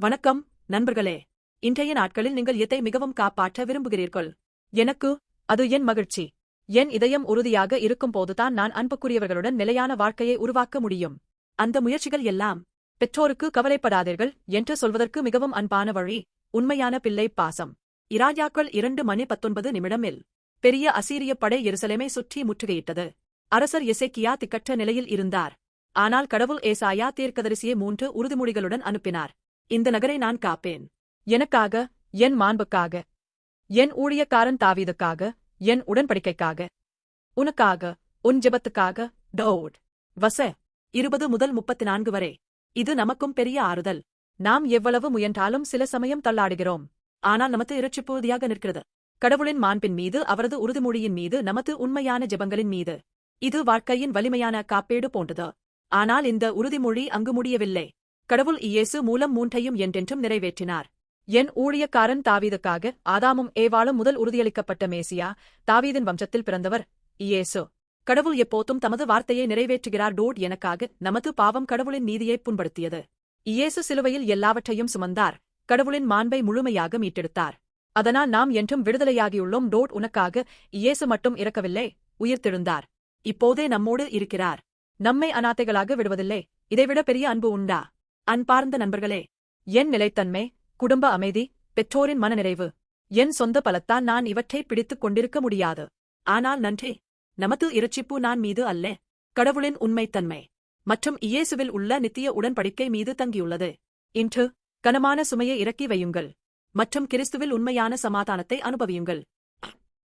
வணக்கம் நண்பர்களே. இன்றைய நாட்களில் நீங்கள் எதை மிகவும் காப்பாற்ற விரும்புகிறீர்கள். எனக்கு அது என் மகிழ்ச்சி. என் இதயம் உறுதியாக இருக்கும்போதுதான் நான் அன்புக்குரியவர்களுடன் நிலையான வாழ்க்கையை உருவாக்க முடியும். அந்த முயற்சிகள் எல்லாம் பெற்றோருக்கு கவலைப்படாதீர்கள் என்று சொல்வதற்கு மிகவும் அன்பான வழி உண்மையான பிள்ளை பாசம். இராஜாக்கள் இரண்டு மணி பத்தொன்பது நிமிடமில் பெரிய அசீரிய படை எருசலேமை சுற்றி முற்றுகையிட்டது. அரசர் எசேக்கியா திக்கற்ற நிலையில் இருந்தார். ஆனால் கடவுள் ஏசாயா தீர்க்கதரிசியை மூன்று உறுதிமொழிகளுடன் அனுப்பினார். இந்த நகரை நான் காப்பேன். எனக்காக என் மாண்புக்காக என் ஊழியக்காரன் தாவீதுக்காக என் உடன்படிக்கைக்காக. உனக்காக உன் ஜெபத்துக்காக டோட். வச இருபது முதல் முப்பத்தி நான்கு வரை. இது நமக்கும் பெரிய ஆறுதல். நாம் எவ்வளவு முயன்றாலும் சில சமயம் தள்ளாடுகிறோம். ஆனால் நமது இரட்சிப்பு நிற்கிறது. கடவுளின் மாண்பின் மீது அவரது உறுதிமொழியின் மீது நமது உண்மையான ஜெபங்களின் மீது. இது வாழ்க்கையின் வலிமையான காப்பீடு போன்றது. ஆனால் இந்த உறுதிமொழி அங்கு முடியவில்லை. கடவுள் இயேசு மூலம் மூன்றையும் என்றென்றும் நிறைவேற்றினார். என் ஊழியக்காரன் தாவீதுக்காக ஆதாமும் ஏவாளும் முதல் உறுதியளிக்கப்பட்ட மேசியா தாவீதின் வம்சத்தில் பிறந்தவர் இயேசு. கடவுள் எப்போதும் தமது வார்த்தையை நிறைவேற்றுகிறார் டோட் எனக்காக நமது பாவம் கடவுளின் நீதியை புண்படுத்தியது. இயேசு சிலுவையில் எல்லாவற்றையும் சுமந்தார். கடவுளின் மாண்பை முழுமையாக மீட்டெடுத்தார். அதனால் நாம் என்றும் விடுதலையாகியுள்ளோம். டோட் உனக்காக இயேசு மட்டும் இறக்கவில்லை உயிர்த்தெழுந்தார் இப்போதே நம்மோடு இருக்கிறார். நம்மை அநாத்தைகளாக விடுவதில்லை. இதைவிட பெரிய அன்பு உண்டா? அன்பார்ந்த நண்பர்களே என் நிலைத்தன்மை குடும்ப அமைதி பெற்றோரின் மனநிறைவு. என் சொந்த பலத்தான் நான் இவற்றை பிடித்துக் கொண்டிருக்க முடியாது. ஆனால் நன்றி நமது இறைச்சிப்பு நான் மீது அல்ல. கடவுளின் உண்மைத்தன்மை மற்றும் இயேசுவில் உள்ள நித்திய உடன்படிக்கை மீது தங்கியுள்ளது. இன்று கனமான சுமையை இறக்கி வையுங்கள் மற்றும் கிறிஸ்துவில் உண்மையான சமாதானத்தை அனுபவியுங்கள்.